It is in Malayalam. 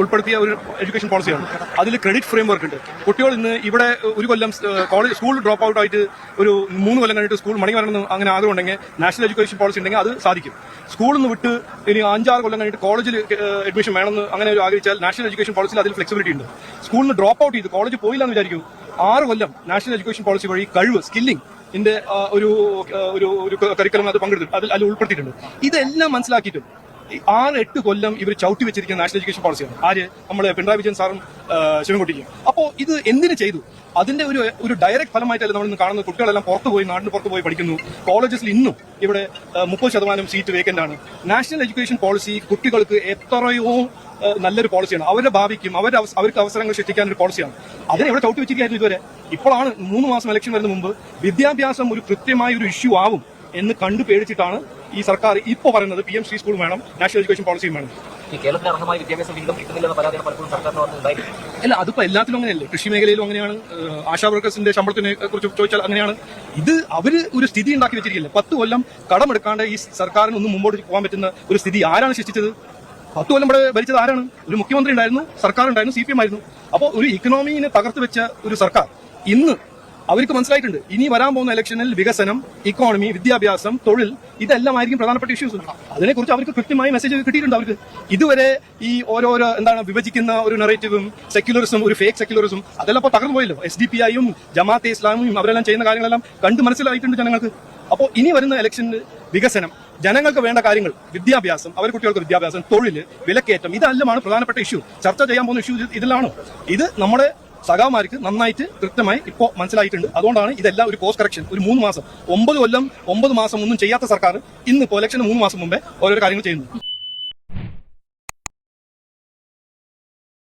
ഉൾപ്പെടുത്തിയ ഒരു എഡ്യൂക്കേഷൻ പോളിസിയാണ്. അതിൽ ക്രെഡിറ്റ് ഫ്രെയിം വർക്ക് ഉണ്ട്. കുട്ടികൾ ഇന്ന് ഇവിടെ ഒരു കൊല്ലം കോളേജ് സ്കൂൾ ഡ്രോപ്പ് ഔട്ട് ആയിട്ട് ഒരു മൂന്ന് കൊല്ലം കഴിഞ്ഞിട്ട് സ്കൂൾ മണി വരണം അങ്ങനെ ആഗ്രഹമുണ്ടെങ്കിൽ നാഷണൽ എഡ്യൂക്കേഷൻ പോളിസി ഉണ്ടെങ്കിൽ അത് സാധിക്കും. സ്കൂളിൽ നിന്ന് വിട്ട് ഇനി അഞ്ചാറ് കൊല്ലം കഴിഞ്ഞിട്ട് കോളേജിൽ അഡ്മിഷൻ വേണമെന്ന് അങ്ങനെ ഒരു ആഗ്രഹിച്ചാൽ നാഷണൽ എഡ്യൂക്കേഷൻ പോളിസിയിൽ അതിൽ ഫ്ലെക്സിബിലിറ്റി ഉണ്ട്. സ്കൂളിൽ നിന്ന് ഡ്രോപ്പ് ഔട്ട് ചെയ്ത് കോളേജ് പോയില്ല എന്ന് വിചാരിക്കും. ആറ് കൊല്ലം നാഷണൽ എഡ്യൂക്കേഷൻ പോളിസി വഴി കഴിവ് സ്കില്ലിംഗ് ഇതിന്റെ ഒരു ഒരു ഒരു കരിക്കുലം അത് പങ്കെടുത്തിട്ടുണ്ട്. അതിൽ അതിൽ ഉൾപ്പെടുത്തിയിട്ടുണ്ട്. ഇതെല്ലാം മനസ്സിലാക്കിയിട്ടും ആറ് എട്ട് കൊല്ലം ഇവർ ചവിട്ടി വെച്ചിരിക്കുന്ന നാഷണൽ എഡ്യൂക്കേഷൻ പോളിസിയാണ് ആര്? നമ്മൾ പിണറായി വിജയൻ സാറും ശിവൻകുട്ടിക്കും. അപ്പോൾ ഇത് എന്തിനു ചെയ്തു? അതിന്റെ ഒരു ഒരു ഡയറക്ട് ഫലമായിട്ടല്ല നമ്മൾ ഇന്ന് കാണുന്നത്? കുട്ടികളെല്ലാം പുറത്തു പോയി നാടിന് പുറത്ത് പോയി പഠിക്കുന്നു. കോളേജസിൽ ഇന്നും ഇവിടെ മുപ്പത് ശതമാനം സീറ്റ് വേക്കന്റ് ആണ്. നാഷണൽ എഡ്യൂക്കേഷൻ പോളിസി കുട്ടികൾക്ക് എത്രയോ നല്ലൊരു പോളിസിയാണ് അവരെ ഭാവിക്കും അവരുടെ അവർക്ക് അവസരങ്ങൾ സൃഷ്ടിക്കാൻ ഒരു പോളിസിയാണ് അതിനെ ഇവിടെ ചവിട്ടി വെച്ചിരിക്കുകയായിരുന്നു ഇതുവരെ. ഇപ്പോഴാണ് മൂന്ന് മാസം ഇലക്ഷൻ വരുന്ന മുമ്പ് വിദ്യാഭ്യാസം ഒരു കൃത്യമായ ഒരു ഇഷ്യൂ ആവും. എന്ന് കണ്ടു പേടിച്ചിട്ടാണ് ഈ സർക്കാർ ഇപ്പോൾ പറയുന്നത് പി എം ശ്രീ സ്കൂൾ വേണം നാഷണൽ എഡ്യൂക്കേഷൻ പോളിസിയും വേണം. ഈ കേരളത്തിന് അർഹമായ വിദ്യാഭ്യാസ വിഹിതം കിട്ടുന്നില്ലെന്ന പരാതിയാണ് പലപ്പോഴും സർക്കാരിന് അല്ല അതിപ്പോ എല്ലാത്തിലും അങ്ങനെയല്ലേ? കൃഷി മേഖലയിലും അങ്ങനെയാണ് ആശാ വർക്കേഴ്സിന്റെ ശമ്പളത്തിനെ കുറിച്ച് ചോദിച്ചാൽ അങ്ങനെയാണ്. ഇത് അവർ ഒരു സ്ഥിതി ഉണ്ടാക്കി വെച്ചിരിക്കില്ല പത്ത് കൊല്ലം കടമെടുക്കാണ്ട് ഈ സർക്കാരിന് ഒന്നും മുമ്പോട്ട് പോകാൻ പറ്റുന്ന ഒരു സ്ഥിതി ആരാണ് സൃഷ്ടിച്ചത്? പത്ത് കൊല്ലം ഇവിടെ ഭരിച്ചത് ആരാണ്? ഒരു മുഖ്യമന്ത്രി ഉണ്ടായിരുന്നു സർക്കാർ ഉണ്ടായിരുന്നു സി പി എം ആയിരുന്നു. അപ്പോൾ ഒരു ഇക്കണോമിനെ തകർത്ത് വെച്ച ഒരു സർക്കാർ ഇന്ന് അവർക്ക് മനസ്സിലായിട്ടുണ്ട്. ഇനി വരാൻ പോകുന്ന ഇലക്ഷനിൽ വികസനം ഇക്കോണമി വിദ്യാഭ്യാസം തൊഴിൽ ഇതെല്ലാം ആയിരിക്കും പ്രധാനപ്പെട്ട ഇഷ്യൂസ് അതിനെക്കുറിച്ച് അവർക്ക് കൃത്യമായി മെസ്സേജ് കിട്ടിയിട്ടുണ്ട് അവർക്ക്. ഇതുവരെ ഈ ഓരോരോ എന്താണ് വിഭജിക്കുന്ന ഒരു നെറേറ്റീവും സെക്യുലറിസം ഒരു ഫേക്ക് സെക്യുലറിസം അതെല്ലാം ഇപ്പോൾ തകർന്നു പോയല്ലോ. എസ് ഡി പി ഐയും ജമാഅത്തെ ഇസ്ലാമും അവരെല്ലാം ചെയ്യുന്ന കാര്യങ്ങളെല്ലാം കണ്ട് മനസ്സിലായിട്ടുണ്ട് ജനങ്ങൾക്ക്. അപ്പോൾ ഇനി വരുന്ന ഇലക്ഷനിൽ വികസനം ജനങ്ങൾക്ക് വേണ്ട കാര്യങ്ങൾ വിദ്യാഭ്യാസം അവർ കുട്ടികൾക്ക് വിദ്യാഭ്യാസം തൊഴിൽ വിലക്കയറ്റം ഇതെല്ലാമാണ് പ്രധാനപ്പെട്ട ഇഷ്യൂ ചർച്ച ചെയ്യാൻ പോകുന്ന ഇഷ്യൂ ഇതിലാണോ? ഇത് നമ്മുടെ സഖാമാർക്ക് നന്നായിട്ട് കൃത്യമായി ഇപ്പോൾ മനസ്സിലായിട്ടുണ്ട്. അതുകൊണ്ടാണ് ഇതെല്ലാം ഒരു കോസ്റ്റ് കറക്ഷൻ ഒരു മൂന്ന് മാസം. ഒമ്പത് കൊല്ലം ഒമ്പത് മാസം ഒന്നും ചെയ്യാത്ത സർക്കാർ ഇന്ന് ഇപ്പോൾ ഇലക്ഷന് മൂന്ന് മാസം മുമ്പേ ഓരോരോ കാര്യങ്ങൾ ചെയ്യുന്നു.